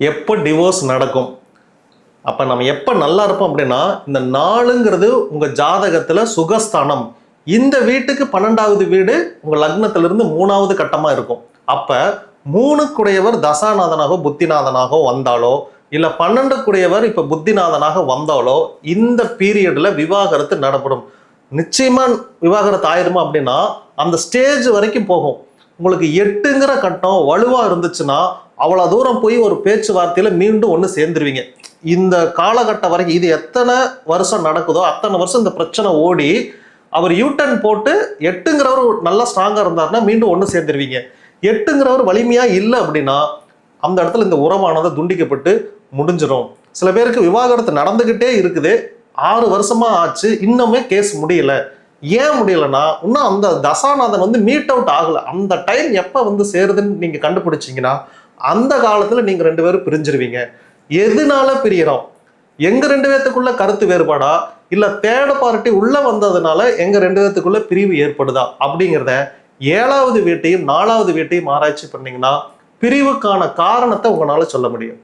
எப்போ டிவோர்ஸ் நடக்கும்? அப்போ நம்ம எப்போ நல்லா இருப்போம் அப்படின்னா இந்த நாளுங்கிறது உங்கள் ஜாதகத்தில் சுகஸ்தானம். இந்த வீட்டுக்கு பன்னெண்டாவது வீடு உங்கள் லக்னத்திலிருந்து மூணாவது கட்டமாக இருக்கும். அப்போ மூணுக்குடையவர் தசாநாதனாகவோ புத்திநாதனாகவோ வந்தாலோ இல்லை பன்னெண்டுக்குடையவர் இப்போ புத்திநாதனாக வந்தாலோ இந்த பீரியடில் விவாகரத்து நடப்படும். நிச்சயமாக விவாகரத்து ஆயிருமா அப்படின்னா அந்த ஸ்டேஜ் வரைக்கும் போகும். உங்களுக்கு எட்டுங்கிற கட்டம் வலுவாக இருந்துச்சுன்னா அவ்வளோ தூரம் போய் ஒரு பேச்சுவார்த்தையில் மீண்டும் ஒன்று சேர்ந்துருவீங்க. இந்த காலகட்டம் வரைக்கும் இது எத்தனை வருஷம் நடக்குதோ அத்தனை வருஷம் இந்த பிரச்சனை ஓடி அவர் யூட்டன் போட்டு எட்டுங்கிறவர் நல்லா ஸ்ட்ராங்காக இருந்தாருன்னா மீண்டும் ஒன்று சேர்ந்துருவீங்க. எட்டுங்கிறவர் வலிமையாக இல்லை அப்படின்னா அந்த இடத்துல இந்த உறவானது துண்டிக்கப்பட்டு முடிஞ்சிடும். சில பேருக்கு விவாகரத்து நடந்துக்கிட்டே இருக்குது. ஆறு வருஷமாக ஆச்சு. இன்னுமே கேஸ் முடியல. ஏன் முடியலன்னா இன்னும் அந்த தசாநாதன் வந்து மீட் அவுட் ஆகலை. அந்த டைம் எப்போ வந்து சேருதுன்னு நீங்கள் கண்டுபிடிச்சிங்கன்னா அந்த காலத்தில் நீங்கள் ரெண்டு பேரும் பிரிஞ்சிருவீங்க. எதனால பிரியறோம்? எங்கள் ரெண்டு பேர்த்துக்குள்ள கருத்து வேறுபாடா? இல்லை தேர்ட் பார்ட்டி உள்ளே வந்ததுனால எங்கள் ரெண்டு பேர்த்துக்குள்ள பிரிவு ஏற்படுதா? அப்படிங்கிறத ஏழாவது வீட்டையும் நாலாவது வீட்டையும் ஆராய்ச்சி பண்ணிங்கன்னா பிரிவுக்கான காரணத்தை உங்களால் சொல்ல முடியும்.